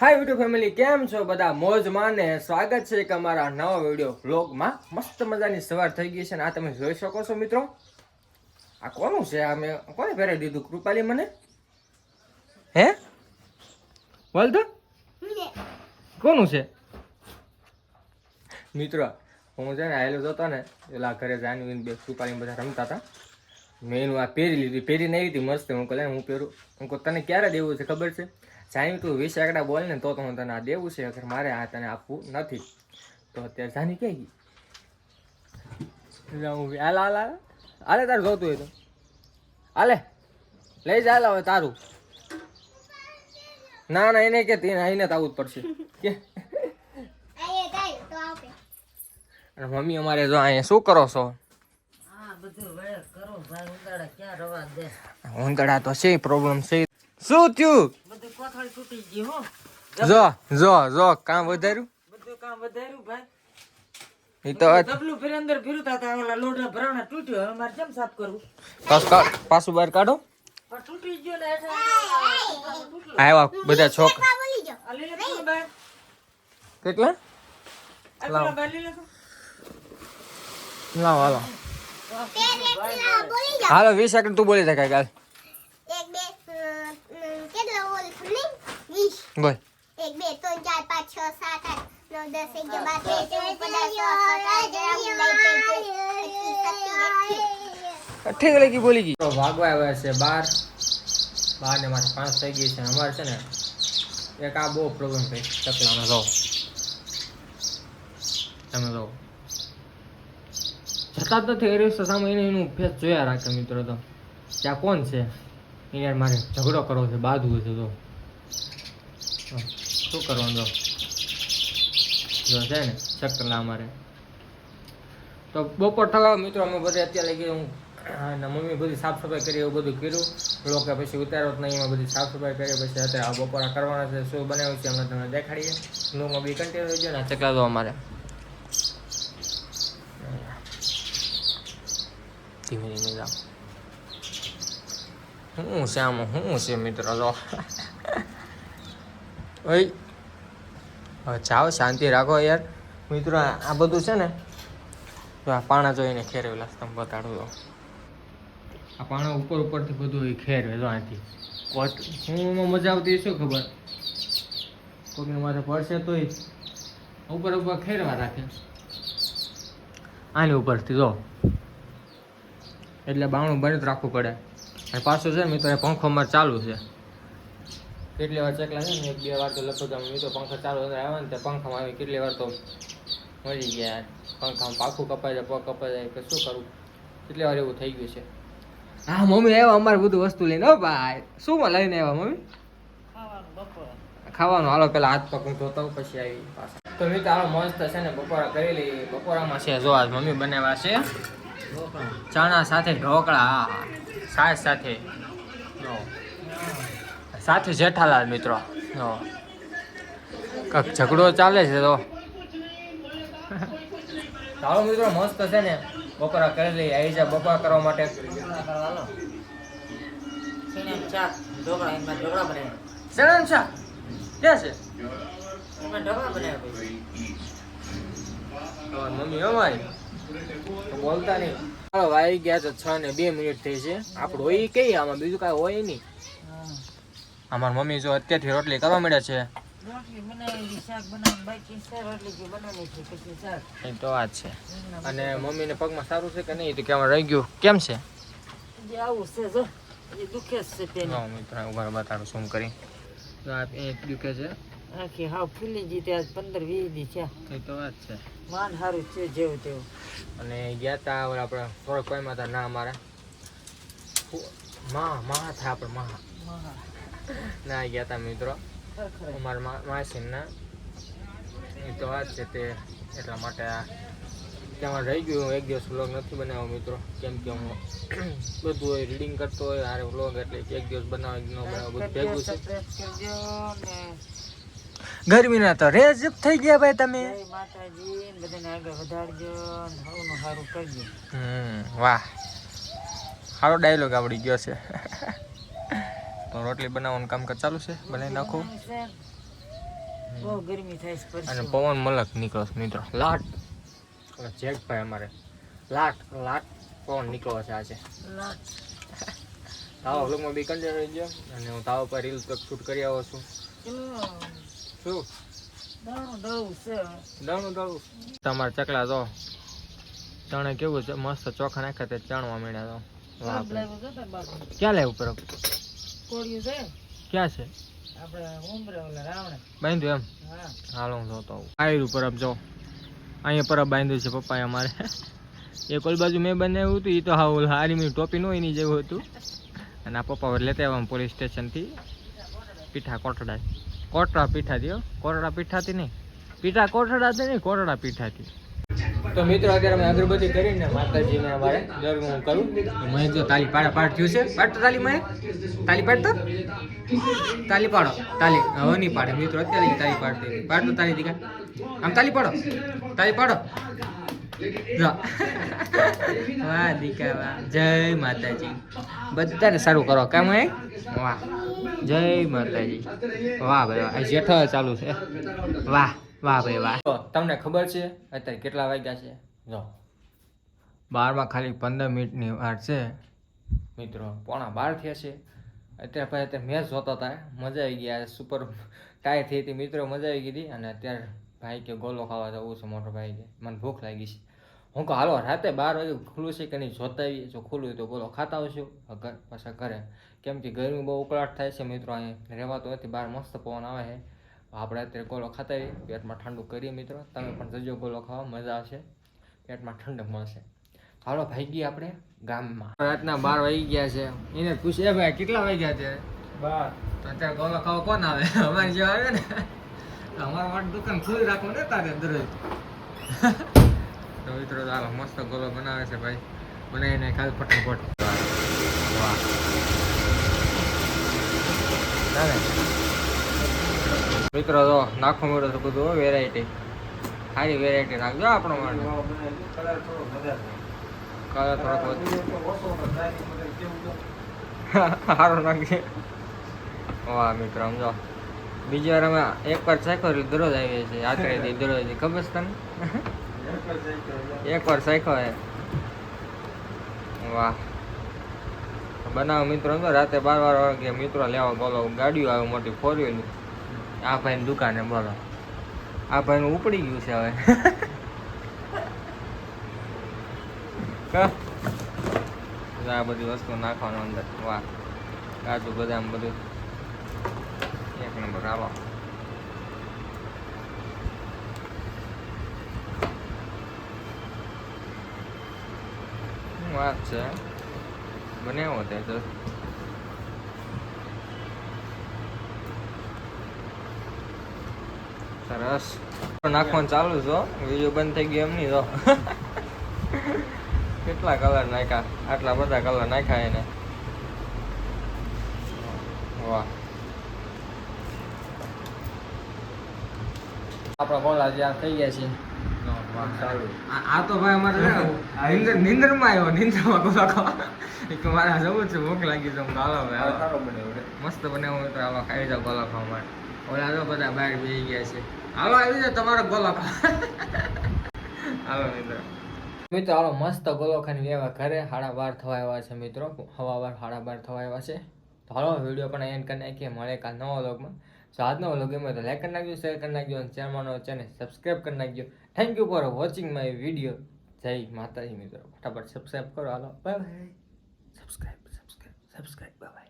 હાય YouTube family કેમ છો બધા? મોજમાં ને સ્વાગત છે એક અમારા નવા વીડિયો વ્લોગમાં. મસ્ત મજાની સવાર થઈ ગઈ છે ને આ તમે જોઈ શકો છો મિત્રો. આ કોનું છે? આ મેં કોને પહેરાવી દીધું? કૃપાલી મને? હે? બોલ તો કોનું છે? મિત્રો હું છે ને આવેલો જતો ને પેલા ઘરે જાની બે કૃપાલી બધા રમતા હતા. મેં એનું આ પહેરી લીધી. પહેરીને આવી હતી મસ્ત. હું કહે હું પહેરું. હું તને ક્યારે દેવું છે? ખબર છે? જાણી તું વીસ આંકડા બોલ ને તો તો હું તને આ દેવું છે અગર મારે આ તને આપવું નથી. તો અત્યારે જાની કહી ગઈ? હું હાલ હાલ હાલ. હાલે તારું જોતું હોય તો. હાલે. લઈ જા હાલ હવે તારું. ના ના એને કે તેને આવીને તો આવવું જ પડશે. કે? અને મમ્મી અમારે જો અહીંયા શું કરો છો? હા બધું વેળ કરો ભાઈ ઉંદાડા ક્યાં રવા દે? ઉંદડા તો છે પ્રોબ્લેમ છે. શું થયું? કોથળી તૂટી ગઈ હો. જો જો જો કામ વધાર્યું? બધું કામ વધાર્યું ભાઈ. તો ડબલું ફેર અંદર ફેરતા હતા ઓલા લોડા ભરાણા તૂટ્યો હવે મારે કેમ સાફ કરવું? પાછું બહાર કાઢો. તૂટી ગયો ને આવ્યા બધા લે કેટલા. લાવો. હાલો. હાલો વીસ સેકન્ડ તું બોલી શકાય કાલ બોલ 1 2 3 4 બોલી ગઈ વાગવા આવ્યા છે 12 12 ને મારે 5 થઈ ગઈ છે અમારે છે ને એક આ બહુ પ્રોબ્લેમ થઈ ચકલાનો જો તમે જો છતાં તો થેરી સામે એનું ફેસ જોયા રાખે મિત્રો તો ત્યાં કોણ છે એને મારે ઝઘડો કરવો છે બાંધવું છે તો શું કરવાનું જો જો છે ને ચકલા અમારે તો બપોર થવા મિત્રો, અમે બધે અત્યારે લગી હું અને મમ્મી બધી સાફ સફાઈ કરી એવું બધું કર્યું. લોકો પછી ઉતારો નહીં, એમાં બધી સાફ સફાઈ કરી, પછી અત્યારે આ બપોરા કરવાના છે, શું બનાવ્યું છે અમે તમને દેખાડીએ. નોમાં બી કન્ટિન્યુ થઈ ને ચકલા દો અમારે. ધીમે ધીમે જાઓ. શું છે આમાં શું છે મિત્રો, જો. ઓય. જાઓ શાંતિ રાખો યાર. મિત્રો આ બધું છે ને તો આ પાણા જોઈને ખેરવેલા તમે બતાડું તો. આ પાણા ઉપર ઉપરથી બધું એ ખેરવે જો આથી. કોટ હું એમાં મજા આવતી શું ખબર? કોઈકને મારે પડશે તોય ઉપર ઉપર ખેરવા રાખે. આની ઉપરથી જો. એટલે બાવણું બંધ રાખવું પડે. અને પાછું છે મિત્રો એ પંખો અમારે ચાલુ છે. કેટલી વાર ચકલા છે ને એક બે વાર તો લગભગ આમ મિત્રો પંખો ચાલુ અંદર આવે ને તે પંખામાં આવી કેટલી વાર તો મરી ગયા. પંખામાં પાખું કપાઈ જાય પગ કપાઈ જાય કે શું કરું? કેટલી વાર એવું થઈ ગયું છે? હા મમ્મી આવ્યા અમારે બધું વસ્તુ લઈને હો ભાઈ. શું લઈને આવ્યા મમ્મી? ખાવાનું હાલો પેલા હાથ પગ ધોતા પછી આવી પાછા. તો મિત્રો હાલો મસ્ત છે ને બપોરા કરી લઈ બપોરામાં છે જો આજ મમ્મી બનાવ્યા છે. ચણા સાથે ઢોકળા હા સાસ સાથે. સાથે જેઠાલાલ મિત્રો. જો. કાંઈક ઝઘડો ચાલે છે તો. ચાલો મિત્રો મસ્ત છે ને. બપોરા કરી લઈએ. આવી જાય બપોરા કરવા માટે. મમ્મી અમારી. બોલતા નહીં. ચાલો વાઈ ગયા છે છ ને બે મિનિટ થઈ છે. આપણું હોય કઈ આમાં? બીજું કાંઈ હોય નહીં. અમારી મમ્મી જો અત્યારથી રોટલી કરવા માંડ્યા છે. એ તો વાત છે. અને મમ્મીને પગમાં સારું છે કે નહીં? તો કેમ રહી ગયું. કેમ છે? જે આવું છે જો. એ દુખે જ છે તેને નો બતાડું શું કરી. તો આ એ દુખે છે. આખી હાવ ફૂલી ગઈ ત્યાં પંદર વીસ દી છે એ તો વાત છે. માન સારું છે જેવું તેવું. અને ગયા તા આપણે થોડોક કોઈમાં હતા ના અમારા મા મા થાય આપણે મહા મહા. ના ગયા તા મિત્રો. અમારા માસીના એ તો વાત છે તે એટલા માટે આ ત્યાં રહી ગયું હું એક દિવસ વ્લોગ નથી બનાવ્યો મિત્રો કેમ કે હું બધું હોય રીડિંગ કરતો હોય હારે વ્લોગ એટલે એક દિવસ બનાવે ન બનાવે બધું ભેગું છે ગરમીના તો રેજ થઈ ગયા ભાઈ તમે માતાજી બધાને આગળ વધારજો ને સારું કરજો હમ વાહ સારો ડાયલોગ આવડી ગયો છે તો રોટલી બનાવવાનું કામકાજ ચાલુ છે બનાવી નાખું. બહુ ગરમી થાય છે અને પવન મલક નીકળો મિત્રો. લાટ. જેક ભાઈ અમારે. લાટ લાટ પવન નીકળો છે આજે. લાટ. તાવ વ્લોગમાં બી કંડે રહી ગયો અને હું તાવ પર રીલ તક શૂટ કરી આવો છું. શું? દાણું દળું તમારે ચકલા તો ચણે કેવું છે? મસ્ત ચોખા નાખે તે ચણવા માંડ્યા તો. ક્યાં લેવું પર કોળિયું છે? ક્યાં છે? આપણે ઉમરે ઓલા રાવણે. બાંધ્યું એમ? હા. હાલો હું જોતો આવું. આયરું પરબ જો. અહીંયા પરબ બાંધ્યું છે પપ્પાએ અમારે. એક ઓલ બાજુ મેં બનાવ્યું હતું એ તો હા ઓલ આર્મીની ટોપી નો એની જેવું હતું. અને આ પપ્પા લેતા આવ્યા પોલીસ સ્ટેશનથી. પીઠા કોટડા. કોટડા પીઠાથી હો. કોટડા પીઠાથી નહીં. પીઠા કોટડાથી નહીં કોટડા પીઠાથી. તો મિત્રો, અત્યારે અમે અગરબત્તી કરીને માતાજીને અમારે દર હું કરું. મેં જો તાલી પાડા પાડ થયું છે. પાડતો તાલી મેં તાલી પાડતો? તાલી પાડો. તાલી હવે નહીં પાડે. મિત્રો, અત્યારે તાલી પાડતી પાડતો તાલી દીકા આમ તાલી પાડો. તાલી પાડો. વાહ દીકા વાહ. જય માતાજી. બધાને સારું કરો. કામ હે? વાહ. જય માતાજી. વાહ, ભાઈ, વાહ. જેઠો ચાલુ છે. વાહ. વાહ ભાઈ વાહ. તમને ખબર છે અત્યારે કેટલા વાગ્યા છે? જો. બારમાં ખાલી પંદર મિનિટની વાર છે. મિત્રો પોણા બાર થયા છે. અત્યારે ભાઈ અત્યારે મેચ જોતા હતા મજા આવી ગયા સુપર ટાઈ થઈ હતી. મિત્રો મજા આવી ગઈ હતી. અને અત્યારે ભાઈ કે ગોલો ખાવા જવું છે મોટો ભાઈ કે. મને ભૂખ લાગી છે. હું કહું હાલો રાતે બાર વાગે ખુલ્લું છે કે નહીં જોતા આવીએ. જો ખુલ્લું હોય તો ગોલો ખાતા આવશું ઘર પાછા ઘરે. કેમ કે ગરમી બહુ ઉકળાટ થાય છે મિત્રો અહીંયા રહેવાતો નથી. બહાર મસ્ત પવન આવે છે. આપણે અત્યારે ગોળો ખાતા હોઈએ પેટમાં ઠંડુ કરીએ મિત્રો. તમે પણ જજો ગોલો ખાવા મજા આવશે. પેટમાં ઠંડક મળશે. હાલો ભાઈ ગયા આપણે ગામમાં. રાતના બાર વાગી ગયા છે. એને પૂછે ભાઈ કેટલા વાગ્યા છે? બાર. અત્યારે ગોળો ખાવા કોણ આવે? અમારી જેવા આવે ને. અમારા માટે દુકાન ખુલ્લી રાખવું ને તારે દરરોજ? તો મિત્રો ચાલો મસ્ત ગોલો બનાવે છે ભાઈ. બનાવીને ખાલી ફટાફટ. ચાલે. મિત્રો તો નાખો મેળો તો બધું વેરાયટી સારી વેરાયટી નાખજો આપણો માટે કલર થોડોક સારો નાખજે વાહ, મિત્રો સમજો બીજી વાર અમે એક વાર સાયકલ દરરોજ આવીએ છીએ, આખરે દરરોજ ખબર છે તને? એક વાર સાયકલ વાહ. બનાવો, મિત્રો રાતે બાર બાર વાગે મિત્રો લેવા બોલો, ગાડીઓ આવે મોટી ફોર વ્હીલ આ ભાઈની દુકાને બોલો. આ ભાઈનું ઉપડી ગયું છે હવે? આ બધી વસ્તુ નાખવાનું અંદર. વાહ. કાજુ બદામ બધું. એક નંબર આવો. વાત છે? બનાવ્યો તે તો. સરસ. નાખવાનું ચાલુ છો વીડિયો બંધ થઈ ગયો એમ નહીં તો. કેટલા કલર નાખ્યા? આટલા બધા કલર નાખ્યા એને. વાહ. આપણા ગોળા જ્યાં થઈ ગયા છે. આ તો ભાઈ અમારે નિંદર નિંદરમાં આવ્યો નિંદરમાં એક મારે જવું છે ભૂખ લાગી છે મસ્ત બનાવું હોય તો હાલો ખાઈ જાવ ખાવા માટે. ઓલા તો બધા બહાર બેસી ગયા છે. હાલો, આવી જાય તમારો ખાવા હાલો, મિત્રો. મિત્રો, હાલો, મસ્ત ગોલો ખાઈને લેવા ઘરે. હાડા બાર થવા આવ્યા છે, મિત્રો. હવા બાર હાડા બાર થવા આવ્યા છે. તો હાલો વીડિયો પણ એન્ડ કરી નાખીએ. મળે કાલ નવા વ્લોગમાં તો આજનો વ્લોગ ગમે તો લાઈક કરી નાખજો શેર કરી નાખજો અને ચેનલનો ચેનલ સબસ્ક્રાઈબ કરી નાખજો. Thank you for watching my video જય માતાજી, મિત્રો. ફટાફટ સબસ્ક્રાઈબ કરો. હાલો bye bye subscribe subscribe subscribe bye bye